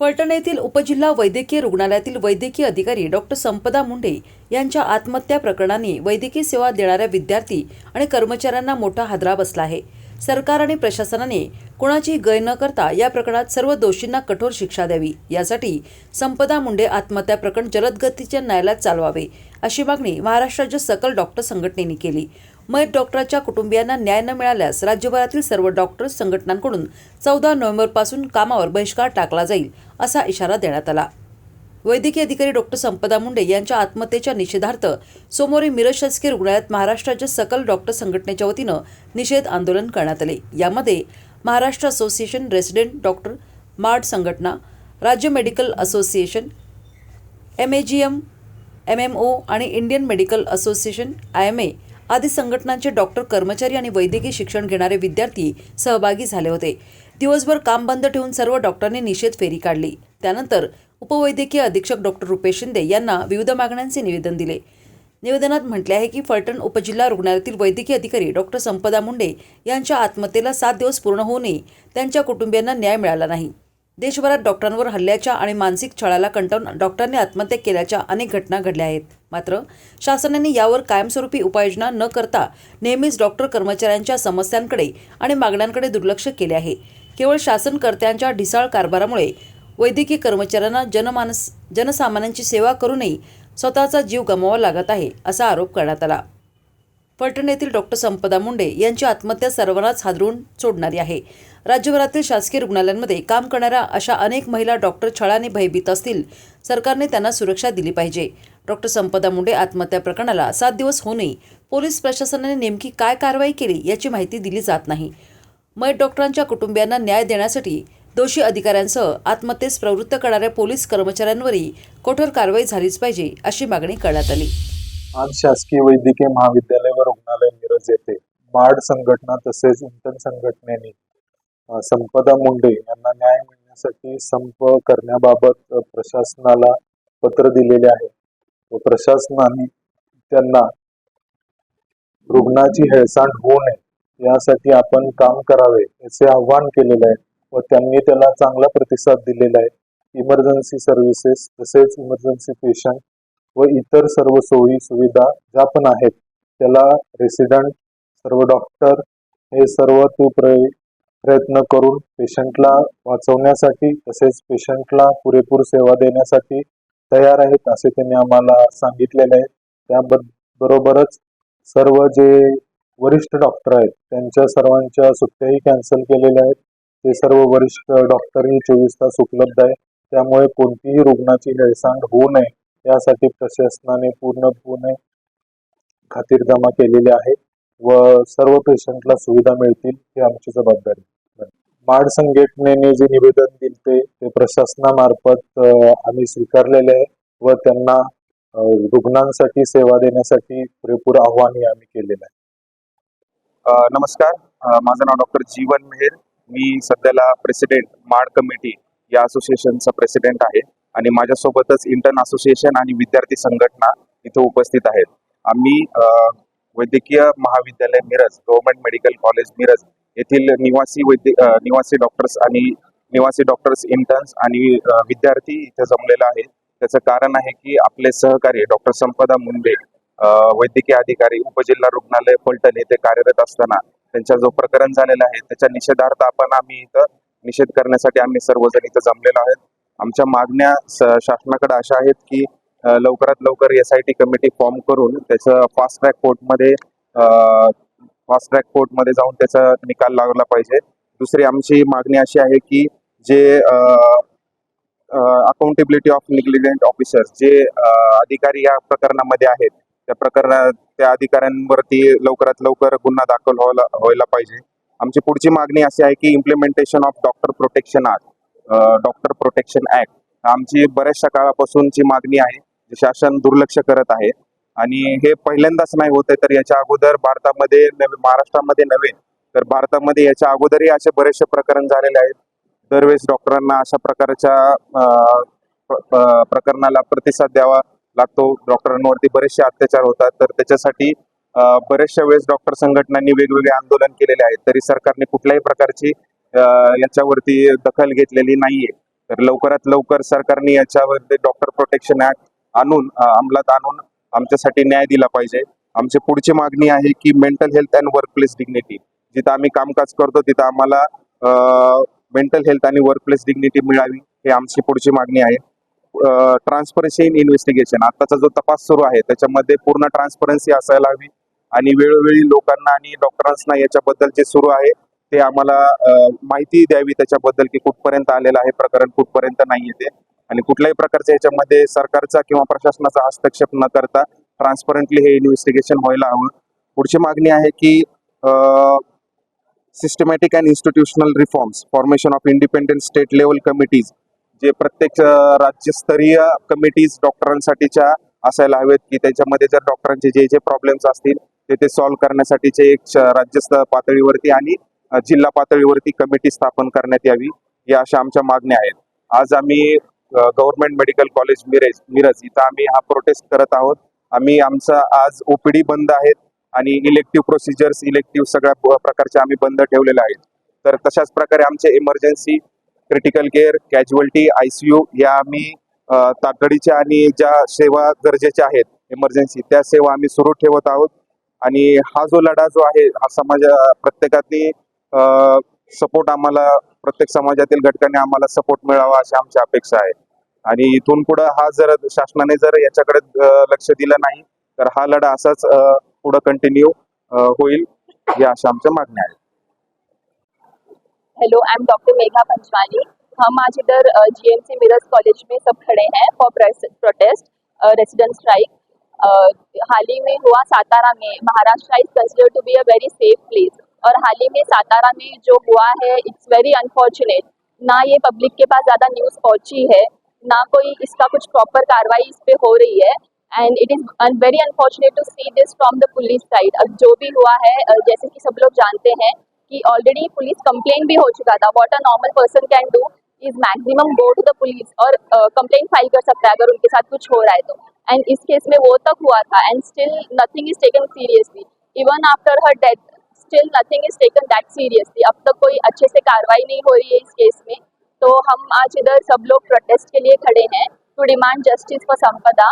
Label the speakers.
Speaker 1: फलटण येथील उपजिल्हा वैद्यकीय रुग्णालयातील वैद्यकीय अधिकारी डॉक्टर संपदा मुंडे यांच्या आत्महत्या प्रकरणाने वैद्यकीय सेवा देणाऱ्या विद्यार्थी आणि कर्मचाऱ्यांना मोठा हादरा बसला आहे. सरकार आणि प्रशासनाने कुणाची गय न करता या प्रकरणात सर्व दोषींना कठोर शिक्षा द्यावी. यासाठी संपदा मुंडे आत्महत्या प्रकरण जलदगतीच्या न्यायालयात चालवावे अशी मागणी महाराष्ट्राच्या सकल डॉक्टर संघटनेने केली. मयत डॉक्टरच्या कुटुंबियांना न्याय न मिळाल्यास राज्यभरातील सर्व डॉक्टर्स संघटनांकडून चौदा नोव्हेंबरपासून कामावर बहिष्कार टाकला जाईल असा इशारा देण्यात आला. वैद्यकीय अधिकारी डॉक्टर संपदा मुंडे यांच्या आत्महत्येच्या निषेधार्थ सोमवारी मिरज शासकीय रुग्णालयात महाराष्ट्राच्या सकल डॉक्टर संघटनेच्या वतीनं निषेध आंदोलन करण्यात आले. यामध्ये Maharashtra association resident doctor MARD संघटना राज्य medical association M A G M M M O आणि Indian medical association I M A आदी संघटनांचे डॉक्टर कर्मचारी आणि वैद्यकीय शिक्षण घेणारे विद्यार्थी सहभागी झाले होते. दिवसभर काम बंद ठेवून सर्व डॉक्टरांनी निषेध फेरी काढली. त्यानंतर उपवैद्यकीय अधीक्षक डॉक्टर रुपेश शिंदे यांना विविध मागण्यांचे निवेदन दिले. निवेदनात म्हटले आहे की फलटण उपजिल्हा रुग्णालयातील वैद्यकीय अधिकारी डॉक्टर संपदा मुंडे यांच्या आत्महत्येला सात दिवस पूर्ण होऊनही त्यांच्या कुटुंबियांना न्याय मिळाला नाही. देशभरात डॉक्टरांवर हल्ल्याच्या आणि मानसिक छळाला कंटाळून डॉक्टरांनी आत्महत्या केल्याच्या अनेक घटना घडल्या आहेत. मात्र शासनाने यावर कायमस्वरूपी उपाययोजना न करता नेहमीच डॉक्टर कर्मचाऱ्यांच्या समस्यांकडे आणि मागण्यांकडे दुर्लक्ष केले आहे. केवळ शासनकर्त्यांच्या ढिसाळ कारभारामुळे वैद्यकीय कर्मचाऱ्यांना जनमानस जनसामान्यांची सेवा करूनही स्वतःचा जीव गमवावा लागत आहे असा आरोप करण्यात आला. फलटण येथील डॉक्टर संपदा मुंडे यांची आत्महत्या सर्वांनाच हादरून सोडणारी आहे. राज्यभरातील शासकीय रुग्णालयांमध्ये काम करणाऱ्या अशा अनेक महिला डॉक्टर छळाने भयभीत असतील सरकारने त्यांना सुरक्षा दिली पाहिजे. डॉक्टर संपदा मुंडे आत्महत्या प्रकरणाला सात दिवस होऊनही पोलीस प्रशासनाने नेमकी काय कारवाई केली याची माहिती दिली जात नाही. मयत डॉक्टरांच्या कुटुंबियांना न्याय देण्यासाठी दोषी अधिकाऱ्यांसह आत्महत्येस प्रवृत्त करणाऱ्या पोलीस कर्मचाऱ्यांवरही कठोर कारवाई झालीच पाहिजे अशी मागणी करण्यात आली.
Speaker 2: आज शासकीय वैद्यकीय महाविद्यालय व रुग्णालय मिरज येथे माड संघटना तसेच इंटन संघटनेने संपदा मुंडे यांना न्याय मिळण्यासाठी संप करण्याबाबत प्रशासनाला पत्र दिलेले आहे. व प्रशासनाने त्यांना रुग्णाची हेळसांड होऊ नये यासाठी आपण काम करावे याचे आव्हान केलेले आहे व त्यांनी त्याला चांगला प्रतिसाद दिलेला आहे. इमर्जन्सी सर्व्हिसेस तसेच इमर्जन्सी पेशंट व इतर सर्व सोयी सुविधा ज्या पण आहेत त्याला रेसिडेंट सर्व डॉक्टर हे सर्व ते प्र प्रयत्न करून पेशंटला वाचवण्यासाठी तसेच पेशंटला पुरेपूर सेवा देण्यासाठी तयार आहेत असे त्यांनी आम्हाला सांगितलेले आहे. त्याबद बरोबरच सर्व जे वरिष्ठ डॉक्टर आहेत त्यांच्या सर्वांच्या सुट्ट्याही कॅन्सल केलेल्या आहेत. ते सर्व वरिष्ठ डॉक्टरही चोवीस तास उपलब्ध आहे. त्यामुळे कोणतीही रुग्णाची हेळसांड होऊ नये. यासाठी प्रशासनाने खातीर खातीरजमा केलेली आहे व सर्व पेशंटला सुविधा मिळतील ही आमची जबाबदारी माड संघटनेने जे निवेदन दिले ते प्रशासनामार्फत आम्ही स्वीकारलेले आहे व त्यांना रुग्णांसाठी सेवा देण्यासाठी पुरेपूर आव्हानही आम्ही केलेलं आहे.
Speaker 3: नमस्कार. माझं नाव डॉक्टर जीवन मेहर. मी सध्याला प्रेसिडेंट माड कमिटी या असोसिएशनचा प्रेसिडेंट आहे आणि माझ्यासोबतच इंटर्न असोसिएशन आणि विद्यार्थी संघटना इथे उपस्थित आहेत. आम्ही वैद्यकीय महाविद्यालय Miraj government medical college Miraj येथील निवासी वैद्य निवासी डॉक्टर्स आणि निवासी डॉक्टर्स इंटर्न्स आणि विद्यार्थी इथे जमलेला आहे त्याचं कारण आहे की आपले सहकारी डॉक्टर संपदा मुंडे वैद्यकीय अधिकारी उपजिल्हा रुग्णालय पलटण येथे कार्यरत असताना त्यांचा जो प्रकरण झालेला आहे त्याच्या निषेधार्थ आपण आम्ही इथं निषेध करण्यासाठी आम्ही सर्वजण इथं जमलेलो आहेत. आमच्या मागण्या शासनाकडे अशा आहेत की लवकरात लवकर S I T committee form करून त्याचं फास्ट ट्रॅक कोर्टमध्ये फास्ट ट्रॅक कोर्टमध्ये जाऊन त्याचा निकाल लागला पाहिजे. दुसरी आमची मागणी अशी आहे की जे अकाउंटेबिलिटी ऑफ निग्लिजंट ऑफिसर्स जे अधिकारी या प्रकरणामध्ये आहेत त्या प्रकरणात त्या अधिकाऱ्यांवरती लवकरात लवकर गुन्हा दाखल व्हायला व्हायला पाहिजे. आमची पुढची मागणी अशी आहे की implementation of doctor protection act doctor protection act आमची बऱ्याचशा काळापासूनची मागणी आहे शासन दुर्लक्ष करत आहे. आणि हे पहिल्यांदाच नाही होत आहे तर याच्या अगोदर भारतामध्ये नवे महाराष्ट्रामध्ये नव्हे तर भारतामध्ये याच्या अगोदरही असे बरेचसे प्रकरण झालेले आहेत. दरवेळेस डॉक्टरांना अशा प्रकारच्या प्रकरणाला प्रतिसाद द्यावा लागतो. डॉक्टरांवरती बरेचसे अत्याचार होतात. तर त्याच्यासाठी बऱ्याचशा वेळेस डॉक्टर संघटनांनी वेगवेगळे आंदोलन केलेले आहेत. तरी सरकारने कुठल्याही प्रकारची याच्यावरती दखल घेतलेली नाहीये. तर लवकरात लवकर सरकारने याच्यावरती डॉक्टर प्रोटेक्शन ऍक्ट आणून अंमलात आणून आमच्यासाठी न्याय दिला पाहिजे. आमची पुढची मागणी आहे की mental health and work place dignity जिथं आम्ही कामकाज करतो तिथं आम्हाला मेंटल हेल्थ आणि वर्क प्लेस डिग्निटी मिळावी हे आमची पुढची मागणी आहे. ट्रान्सपरन्सी इन इन्व्हेस्टिगेशन आताचा जो तपास सुरू आहे त्याच्यामध्ये पूर्ण ट्रान्सपरन्सी असायला हवी आणि वेळोवेळी लोकांना आणि डॉक्टरांना याच्याबद्दल जे सुरू आहे ते आम्हाला माहिती द्यावी त्याच्याबद्दल की कुठपर्यंत आलेलं आहे प्रकरण कुठपर्यंत नाही येते आणि कुठल्याही प्रकारच्या याच्यामध्ये सरकारचा किंवा प्रशासनाचा हस्तक्षेप न करता ट्रान्सपरंटली हे इन्व्हेस्टिगेशन व्हायला हवं. पुढची मागणी आहे की systematic and institutional reforms formation of independent state level committees जे प्रत्येक राज्यस्तरीय कमिटीज डॉक्टरांसाठीच्या असायला हवेत की त्याच्यामध्ये जर डॉक्टरांचे जे जे प्रॉब्लेम्स असतील ते ते सॉल्व्ह करण्यासाठीचे एक राज्यस्त पातळीवरती आणि जिल्हा पातळीवरती कमिटी स्थापन करण्यात यावी या अशा आमच्या मागण्या आहेत. आज आम्ही government medical college Miraj Miraj. इथं आम्ही हा प्रोटेस्ट करत आहोत. आम्ही आमचा आज ओपीडी बंद आहेत आणि इलेक्टिव्ह प्रोसिजर्स इलेक्टिव्ह सगळ्या प्रकारचे आम्ही बंद ठेवलेले आहेत. तर तशाच प्रकारे आमचे emergency critical care casualty ICU या आम्ही तातडीच्या आणि ज्या सेवा गरजेच्या आहेत इमर्जन्सी त्या सेवा आम्ही सुरू ठेवत आहोत. आणि हा जो लढा जो आहे हा समाज प्रत्येकाने सपोर्ट आम्हाला प्रत्येक समाजातील घटकांनी आम्हाला सपोर्ट मिळावा अशी आमची अपेक्षा आहे. आणि इथून पुढे हा जर शासनाने जर याच्याकडे लक्ष दिलं नाही तर हा लढा असाच पुढे कंटिन्यू होईल ही अशा आमच्या मागण्या आहेत.
Speaker 4: Hello I am doctor Megha Panchwani हम आज इधर जीएमसी मिरज कॉलेज में सब खड़े हैं फॉर प्रोटेस्ट रेसिडेंट स्ट्राइक हाल ही में हुआ सातारा में Maharashtra is consider to be a very safe place और हाल ही में सातारा में जो हुआ है इट्स वेरी अनफॉर्चुनेट ना ये पब्लिक के पास ज़्यादा न्यूज़ पहुँची है ना कोई इसका कुछ प्रॉपर कार्रवाई इस पे हो रही है. And it is very unfortunate to see this from the police side अब जो भी हुआ है जैसे कि सब लोग जानते हैं कि ऑलरेडी पुलिस कंप्लेन भी हो चुका था. What a normal person can do is maximum go to the police और कंप्लेन uh, फ़ाइल कर सकता है अगर उनके साथ कुछ हो रहा है तो. एंड इस केस में वो तक हुआ था. And still nothing is taken seriously even after her death still nothing is taken that seriously अब तक कोई अच्छे से कार्रवाई नहीं हो रही है इस केस में। तो हम आज इधर सब लोग प्रोटेस्ट के लिए खड़े हैं to demand justice for Sampada